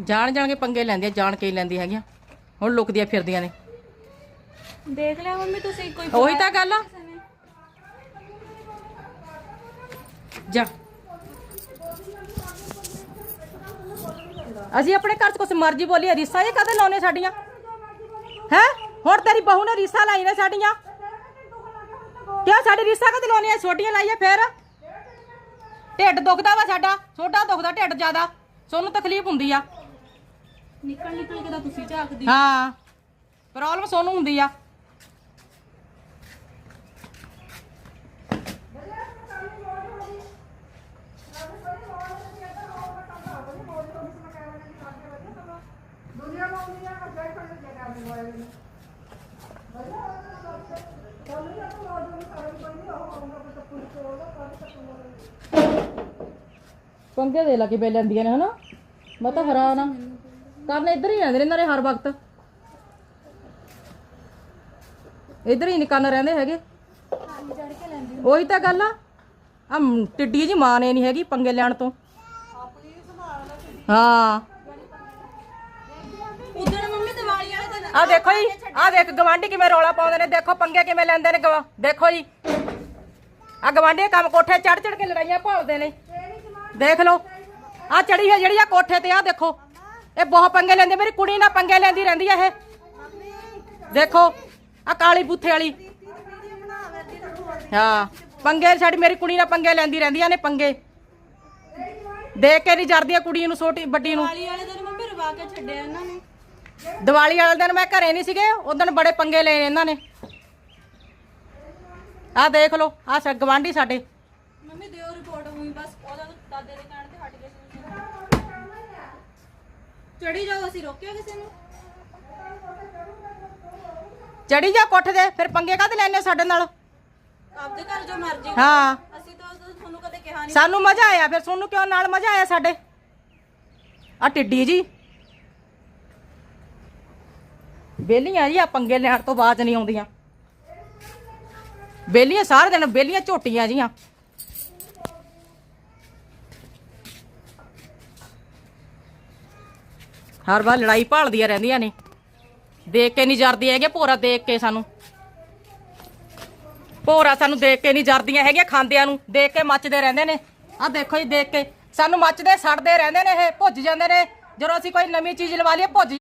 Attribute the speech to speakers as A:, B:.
A: ਜਾਣ ਜਾਣ ਕੇ ਪੰਗੇ ਲੈਂਦੀਆਂ ਜਾਣ ਕੇ ਲੈਂਦੀਆਂ ਹੈਗੀਆਂ। ਹੁਣ ਲੁਕਦੀਆਂ ਫਿਰਦੀਆਂ ਨੇ।
B: ਦੇਖ ਲਿਆ ਮੰਮੀ ਤੁਸੀਂ ਕੋਈ
A: ਉਹੀ ਤਾਂ ਗੱਲ ਜਾ। ਅਸੀਂ ਆਪਣੇ ਘਰ 'ਚ ਕੁਛ ਮਰਜ਼ੀ ਬੋਲੀ ਰੀਸਾ ਇਹ ਕਦੇ ਲਾਉਨੇ ਸਾਡੀਆਂ? ਹੈ? ਹੁਣ ਤੇਰੀ ਬਹੂ ਨੇ ਰੀਸਾ ਲਾਈ ਨੇ ਸਾਡੀਆਂ। ਕਿਉਂ ਸਾਡੀ ਰੀਸਾਂ ਕਦੇ ਲਾਉਣੀਆਂ ਛੋਟੀਆਂ ਲਾਈਆਂ ਫੇਰ। ਢਿੱਡ ਦੁਖਦਾ ਵਾ ਸਾਡਾ ਛੋਟਾ ਦੁਖਦਾ ਢਿੱਡ ਜ਼ਿਆਦਾ। ਸੋਨੂੰ ਤਕਲੀਫ ਹੁੰਦੀ ਆ।
B: ਨਿਕਲ ਨਿਕਲ ਕੇ ਤਾਂ ਤੁਸੀਂ ਝਾਕਦੀ।
A: ਹਾਂ। ਪ੍ਰੋਬਲਮ ਸੋਨੂੰ ਹੁੰਦੀ ਆ। ਪੰਗੇ ਦੇ ਲਾ ਕੇ ਲੈਂਦੀਆਂ ਨੇ ਹਨਾ? ਮੈਂ ਤਾਂ ਹੈਰਾਨ ਆ। ਕਰਨ ਇੱਧਰ ਹੀ ਰਹਿੰਦੇ ਨੇ ਇਹਨਾਂ ਦੇ ਹਰ ਵਕਤ। ਇੱਧਰ ਹੀ ਨਿਕਨ ਰਹਿੰਦੇ ਹੈਗੇ। ਉਹੀ ਤਾਂ ਗੱਲ ਆ। ਆ ਟਿੱਡੀ ਜੀ ਮਾਂ ਨੇ ਨਹੀਂ ਹੈਗੀ ਪੰਗੇ ਲੈਣ ਤੋਂ। ਹਾਂ। ਆ ਦੇਖੋ ਜੀ ਆ ਦੇਖ ਗਵਾਂਢੀ ਕਿਵੇਂ ਰੌਲਾ ਪਾਉਂਦੇ ਨੇ। ਦੇਖੋ ਪੰਗੇ ਕਿਵੇਂ ਲੈਂਦੇ ਨੇ ਦੇਖੋ ਜੀ ਆ ਗਵਾਂਢੀ ਕੰਮ ਕੋਠੇ ਚੜ ਚੜ ਕੇ ਲੜਾਈਆਂ ਭਾਲਦੇ ਨੇ। ਦੇਖ ਲਓ ਆ ਚੜੀ ਹੈ ਜਿਹੜੀ ਆ ਕੋਠੇ ਤੇ ਆ ਦੇਖੋ। ਇਹ ਬਹੁਤ ਪੰਗੇ ਲੈਂਦੇ ਮੇਰੀ ਕੁੜੀ ਨਾਲ ਪੰਗੇ ਲੈਂਦੀ ਰਹਿੰਦੀ ਆ ਇਹ। ਦੇਖੋ ਆ ਕਾਲੀ ਬੂਥੇ ਵਾਲੀ। ਹਾਂ ਪੰਗੇ ਸਾਡੀ ਮੇਰੀ ਕੁੜੀ ਨਾਲ ਪੰਗੇ ਲੈਂਦੀ ਰਹਿੰਦੀਆਂ ਨੇ ਪੰਗੇ। ਦੇਖ ਕੇ ਨਹੀਂ ਜਰਦੀਆਂ ਕੁੜੀ ਨੂੰ ਛੋਟੀ ਵੱਡੀ ਨੂੰ।
B: ਦੀਵਾਲੀ ਵਾਲੇ ਦਿਨ ਮੰਮੀ ਰਵਾ ਕੇ ਛੱਡਿਆ ਇਹਨਾਂ ਨੇ।
A: ਦੀਵਾਲੀ ਵਾਲੇ ਦਿਨ ਮੈਂ ਘਰੇ ਨਹੀਂ ਸੀਗੇ ਉਦੋਂ ਬੜੇ ਪੰਗੇ ਲਏ ਇਹਨਾਂ ਨੇ। ਆਹ ਦੇਖ ਲਓ ਆਹ ਸਾ ਗਵਾਂਢੀ ਸਾਡੇ।
B: ਮੰਮੀ ਦਿਓ ਰਿਪੋਰਟ ਹੋਈ ਬਸ ਉਹਦਾ ਦਾਦੇ ਦੇ ਕਹਿਣ ਤੇ ਹਟ ਗਏ ਸੀ। ਚੜੀ ਜਾਓ ਅਸੀਂ ਰੋਕਿਆ ਕਿਸੇ ਨੂੰ?
A: ਚੜੀ ਜਾ ਕੋਠੇ ਦੇ ਫਿਰ ਪੰਗੇ ਕਾਹਦੇ ਲੈਣੇ ਸਾਡੇ ਨਾਲ?
B: ਆਪਦੇ ਘਰ ਜੋ ਮਰਜ਼ੀ
A: ਹਾਂ।
B: ਅਸੀਂ ਤਾਂ ਤੁਹਾਨੂੰ ਕਦੇ ਕਿਹਾ ਨਹੀਂ
A: ਸਾਨੂੰ ਮਜ਼ਾ ਆਇਆ ਫਿਰ ਤੁਹਾਨੂੰ ਕਿਉਂ ਨਾਲ ਮਜ਼ਾ ਆਇਆ ਸਾਡੇ? ਆ ਟਿੱਡੀ ਜੀ। ਬੇਲੀਆਂ ਜੀ ਆ ਪੰਗੇ ਲੈਣ ਤੋਂ ਬਾਅਦ ਨਹੀਂ ਆਉਂਦੀਆਂ। ਬੇਲੀਆਂ ਸਾਰੇ ਦਿਨ ਬੇਲੀਆਂ ਝੋਟੀਆਂ ਜੀਆਂ। ਹਰ ਵਾਰ ਲੜਾਈ ਭਾਲਦੀਆਂ ਰਹਿੰਦੀਆਂ ਨੇ। ਦੇਖ ਕੇ ਨਹੀਂ ਜਰਦੀਆਂ ਹੈਗੀਆਂ, ਭੋਰਾ ਦੇਖ ਕੇ ਸਾਨੂੰ। ਭੋਰਾ ਸਾਨੂੰ ਦੇਖ ਕੇ ਨਹੀਂ ਜਰਦੀਆਂ ਹੈਗੀਆਂ ਖਾਂਦਿਆਂ ਨੂੰ, ਦੇਖ ਕੇ ਮੱਚਦੇ ਰਹਿੰਦੇ ਨੇ। ਆਹ ਦੇਖੋ ਜੀ, ਦੇਖ ਕੇ। ਸਾਨੂੰ ਮੱਚਦੇ, ਸੜਦੇ ਰਹਿੰਦੇ ਨੇ ਇਹ, ਭੁੱਜ ਜਾਂਦੇ ਨੇ। ਜਦੋਂ ਅਸੀਂ ਕੋਈ ਨਵੀਂ ਚੀਜ਼ ਲਵਾ ਲਈਏ, ਭੁੱਜ